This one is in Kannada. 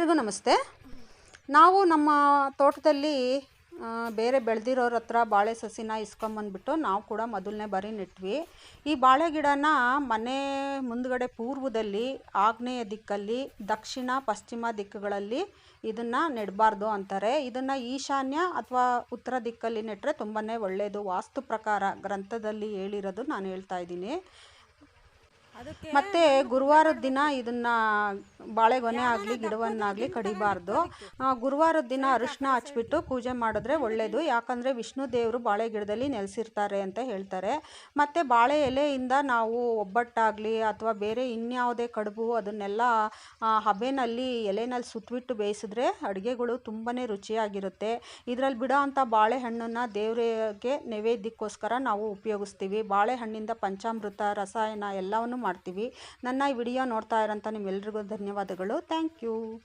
ಎಲ್ರಿಗೂ ನಮಸ್ತೆ. ನಾವು ನಮ್ಮ ತೋಟದಲ್ಲಿ ಬೇರೆ ಬೆಳೆದಿರೋರ ಹತ್ರ ಬಾಳೆ ಸಸಿನ ಇಸ್ಕೊಂಬಂದ್ಬಿಟ್ಟು ನಾವು ಕೂಡ ಮೊದಲನೇ ಬಾರಿ ನೆಟ್ವಿ. ಈ ಬಾಳೆ ಗಿಡನ ಮನೆ ಮುಂದ್ಗಡೆ ಪೂರ್ವದಲ್ಲಿ, ಆಗ್ನೇಯ ದಿಕ್ಕಲ್ಲಿ, ದಕ್ಷಿಣ, ಪಶ್ಚಿಮ ದಿಕ್ಕುಗಳಲ್ಲಿ ಇದನ್ನು ನೆಡಬಾರ್ದು ಅಂತಾರೆ. ಇದನ್ನು ಈಶಾನ್ಯ ಅಥವಾ ಉತ್ತರ ದಿಕ್ಕಲ್ಲಿ ನೆಟ್ಟರೆ ತುಂಬಾ ಒಳ್ಳೆಯದು ವಾಸ್ತು ಪ್ರಕಾರ ಗ್ರಂಥದಲ್ಲಿ ಹೇಳಿರೋದು ನಾನು ಹೇಳ್ತಾ ಇದ್ದೀನಿ. ಮತ್ತೆ ಗುರುವಾರದ ದಿನ ಇದನ್ನ ಬಾಳೆಗೊನೆ ಆಗಲಿ ಗಿಡವನ್ನಾಗಲಿ ಕಡಿಬಾರ್ದು. ಗುರುವಾರದ ದಿನ ಅರಿಶಿನ ಹಚ್ಬಿಟ್ಟು ಪೂಜೆ ಮಾಡಿದ್ರೆ ಒಳ್ಳೆಯದು ಯಾಕಂದರೆ ವಿಷ್ಣು ದೇವರು ಬಾಳೆ ಗಿಡದಲ್ಲಿ ನೆಲೆಸಿರ್ತಾರೆ ಅಂತ ಹೇಳ್ತಾರೆ. ಮತ್ತು ಬಾಳೆ ಎಲೆಯಿಂದ ನಾವು ಒಬ್ಬಟ್ಟಾಗಲಿ ಅಥವಾ ಬೇರೆ ಇನ್ಯಾವುದೇ ಕಡುಬು ಅದನ್ನೆಲ್ಲ ಹಬೆನಲ್ಲಿ ಎಲೆನಲ್ಲಿ ಸುತ್ತಬಿಟ್ಟು ಬೇಯಿಸಿದ್ರೆ ಅಡುಗೆಗಳು ತುಂಬಾ ರುಚಿಯಾಗಿರುತ್ತೆ. ಇದರಲ್ಲಿ ಬಿಡೋ ಅಂಥ ಬಾಳೆಹಣ್ಣನ್ನು ದೇವರಿಗೆ ನೈವೇದ್ಯಕ್ಕೋಸ್ಕರ ನಾವು ಉಪಯೋಗಿಸ್ತೀವಿ. ಬಾಳೆಹಣ್ಣಿಂದ ಪಂಚಾಮೃತ ರಸಾಯನ ಎಲ್ಲವನ್ನು ಮಾಡ್ತೀವಿ. ನನ್ನ ಈ ವಿಡಿಯೋ ನೋಡ್ತಾ ಇರೋಂಥ ನಿಮ್ಮೆಲ್ರಿಗೂ ಧನ್ಯವಾದಗಳು. Thank you.